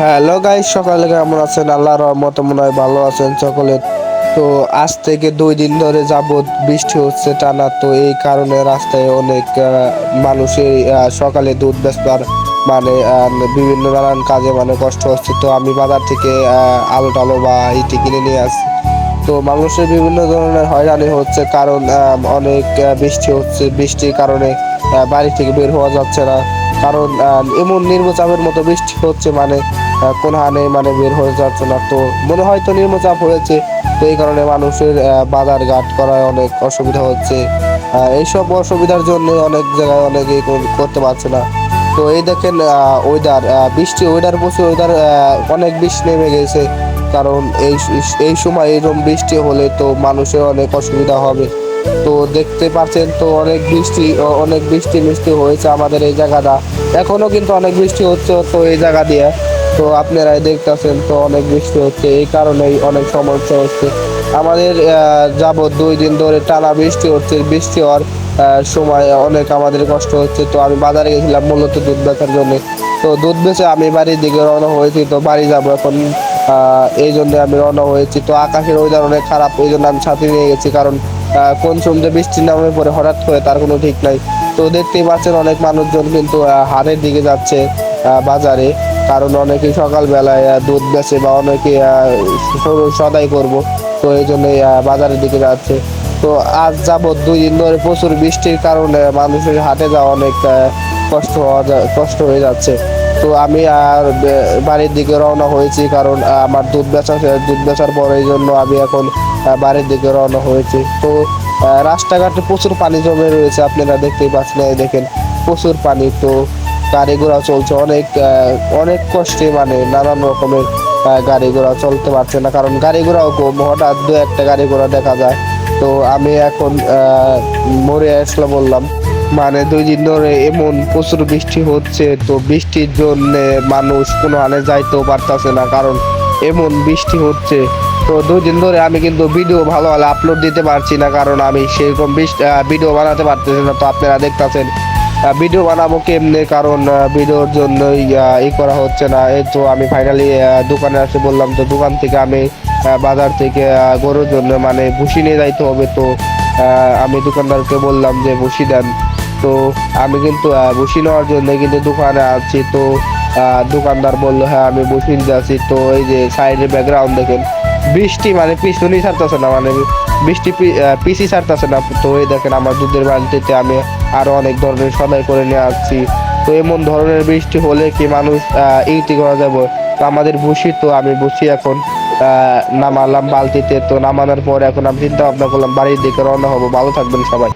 Hello guys সকালে কেমন আছেন? আল্লাহর রহমতে মনে হয় ভালো আছেন সকলে। তো আজ থেকে দুই দিন ধরে যাবত বৃষ্টি হচ্ছে টানা, তো এই কারণে রাস্তায় অনেক মানুষের সকালে দুধ বেচবার মানে বিভিন্ন নানান কাজে মানে কষ্ট হচ্ছে। তো আমি বাজার থেকে আলু টালু বা ইটি কিনে নিয়ে আসি তো মানুষের বিভিন্ন ধরনের হয়রানি হচ্ছে কারণ অনেক বৃষ্টি হচ্ছে। বৃষ্টির কারণে বাড়ি থেকে বের হওয়া যাচ্ছে না। কারণ এমন নির্মচাপের মতো বৃষ্টি হচ্ছে মানে কোন হানে মানে বের হয়ে যাচ্ছে না তো মনে হয় তো নির্মচাপ হয়েছে, তো এই কারণে মানুষের বাজার ঘাট করায় অনেক অসুবিধা হচ্ছে। এইসব অসুবিধার জন্য অনেক জায়গায় অনেকেই কর- করতে পারছে না। তো এই দেখেন ওয়েদার বৃষ্টি ওয়েদার প্রচুর ওয়েদার অনেক বৃষ্টি নেমে গেছে। কারণ এই এই সময় এরকম বৃষ্টি হলে তো মানুষের অনেক অসুবিধা হবে। তো দেখতে পাচ্ছেন তো অনেক বৃষ্টি অনেক বৃষ্টি মিষ্টি হয়েছে আমাদের এই জায়গাটা। এখনও কিন্তু অনেক বৃষ্টি হচ্ছে তো এই জায়গা দিয়ে। তো আপনারাই দেখতেছেন তো অনেক বৃষ্টি হচ্ছে, এই কারণেই অনেক সমস্যা হচ্ছে। আমাদের যাবৎ দুই দিন ধরে টানা বৃষ্টি হচ্ছে, বৃষ্টি হওয়ার সময় অনেক আমাদের কষ্ট হচ্ছে। তো আমি বাজারে গেছিলাম মূলত দুধ বেচার জন্য। তো দুধ বেচে আমি বাড়ির দিকে রওনা হয়েছি, তো বাড়ি যাব এখন এই জন্য আমি রওনা হয়েছি। তো আকাশের ওয়েদার অনেক খারাপ, এই জন্য আমি ছাতি নিয়ে গেছি, কারণ কোন সময় বৃষ্টি নামে পরে হঠাৎ করে তার কোনো ঠিক নাই। তো দেখতেই পাচ্ছেন অনেক মানুষজন কিন্তু হাটের দিকে যাচ্ছে বাজারে। কারণ অনেকে সকালবেলায় দুধ বেচে বা অনেকে সদাই করব। তো এই জন্য বাজারের দিকে যাচ্ছে। তো আজ যাবৎ দুই দিন ধরে প্রচুর বৃষ্টির কারণে মানুষের হাটে যাওয়া অনেক কষ্ট হওয়া কষ্ট হয়ে যাচ্ছে। তো আমি আর বাড়ির দিকে রওনা হয়েছি কারণ আমার দুধ বেচা, দুধ বেচার পর এই জন্য আমি এখন বাড়ির দিকে রওনা হয়েছি। তো রাস্তাঘাটে প্রচুর পানি জমে রয়েছে, আপনারা দেখতেই পাচ্ছেন দেখেন, প্রচুর পানি। তো গাড়ি ঘোড়া চলছে। অনেক অনেক কষ্টে মানে নানান রকমের গাড়ি ঘোড়া চলতে পারছে না। কারণ গাড়ি ঘোড়াও কম। হঠাৎ দু একটা গাড়ি ঘোড়া দেখা যায়। তো আমি এখন মরে আসলে বললাম। মানে দুই দিন ধরে এমন প্রচুর বৃষ্টি হচ্ছে। তো বৃষ্টির জন্য মানুষ কোনো হানে যাইতেও পারতাছে না। কারণ এমন বৃষ্টি হচ্ছে। তো দুই দিন ধরে আমি কিন্তু ভিডিও ভালো ভালো আপলোড দিতে পারছি না। কারণ আমি সেরকম ভিডিও বানাতে পারতেছি না। তো আপনারা দেখতাছেন ভিডিও বানাবো কেমনে? কারণ ভিডিওর জন্যই ই করা হচ্ছে না। এই তো আমি ফাইনালি দোকানে এসে বললাম, তো দোকান থেকে আমি বাজার থেকে গরুর জন্য মানে ভুসি নিয়ে যাইতে হবে। তো আমি দোকানদারকে বললাম যে ভুসি দেন। তো আমি কিন্তু ভুসি নেওয়ার জন্য কিন্তু দোকানে আছি। তো দোকানদার বলল হ্যাঁ আমি নিতে আছি তো এই যে সাইডের ব্যাকগ্রাউন্ড দেখেন, বৃষ্টি মানে পিছনই ছাড়তেছে না মানে বৃষ্টি পিসি ছাড়তেছে না। তো এই দেখেন আমার দুধের বালতিতে আমি আরও অনেক ধরনের সদাই করে নিয়ে আসছি। তো এমন ধরনের বৃষ্টি হলে কি মানুষ ইউটি করা যাব? তো আমাদের ভুসি তো, আমি ভুসি এখন নামালাম বালতিতে। তো নামানোর পর এখন আমি চিন্তা ভাবনা করলাম, বাড়ির দিকে রওনা হব। ভালো থাকবেন সবাই।